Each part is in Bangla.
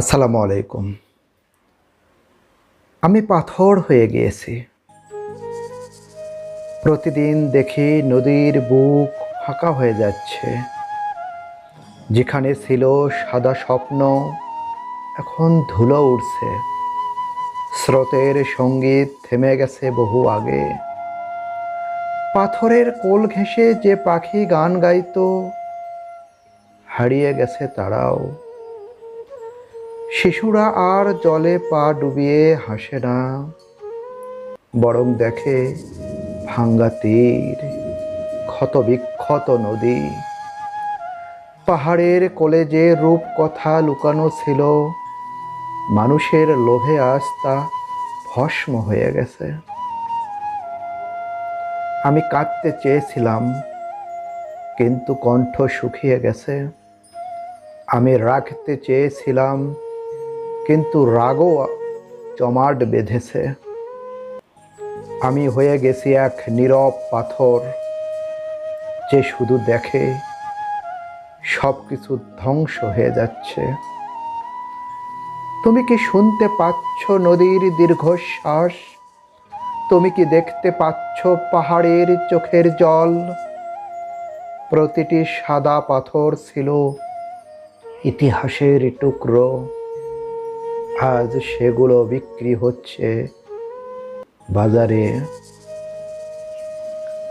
আসসালামু আলাইকুম। আমি পাথর হয়ে গিয়েছি। প্রতিদিন দেখি নদীর বুক ফাঁকা হয়ে যাচ্ছে। যেখানে ছিল সাদা স্বপ্ন, এখন ধুলো উঠছে স্রোতের সংগীত থেমে গেছে বহু আগে। পাথরের কোল ঘেঁষে যে পাখি গান গাইত, হারিয়ে গেছে তারাও। শিশুরা আর জলে পা ডুবিয়ে হাসে না। বরং দেখে ভাঙ্গা তীর ক্ষত বিক্ষত নদী। পাহাড়ের কোলে যে রূপ কথা লুকানো ছিল, মানুষের লোভে তা ভস্ম হয়ে গেছে। আমি কাঁদতে চেয়েছিলাম, কিন্তু কণ্ঠ শুকিয়ে গেছে। আমি রাখতে চেয়েছিলাম কিন্তু রাগও জমাট বেঁধেছে। আমি হয়ে গেছি এক নীরব পাথর, যে শুধু দেখে সব কিছু ধ্বংস হয়ে যাচ্ছে। তুমি কি শুনতে পাচ্ছ নদীর দীর্ঘশ্বাস? তুমি কি দেখতে পাচ্ছ পাহাড়ের চোখের জল? প্রতিটি সাদা পাথর ছিল ইতিহাসের টুকরো। আজ সেগুলো বিক্রি হচ্ছে বাজারে।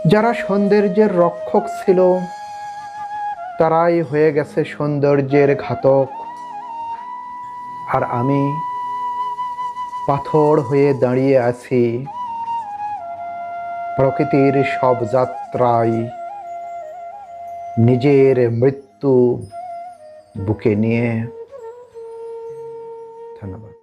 যারা সৌন্দর্যের রক্ষক ছিল, তারাই হয়ে গেছে সৌন্দর্যের ঘাতক। আর আমি পাথর হয়ে দাঁড়িয়ে আছি, প্রকৃতির সব যাত্রায় নিজের মৃত্যু বুকে নিয়ে। ধন্যবাদ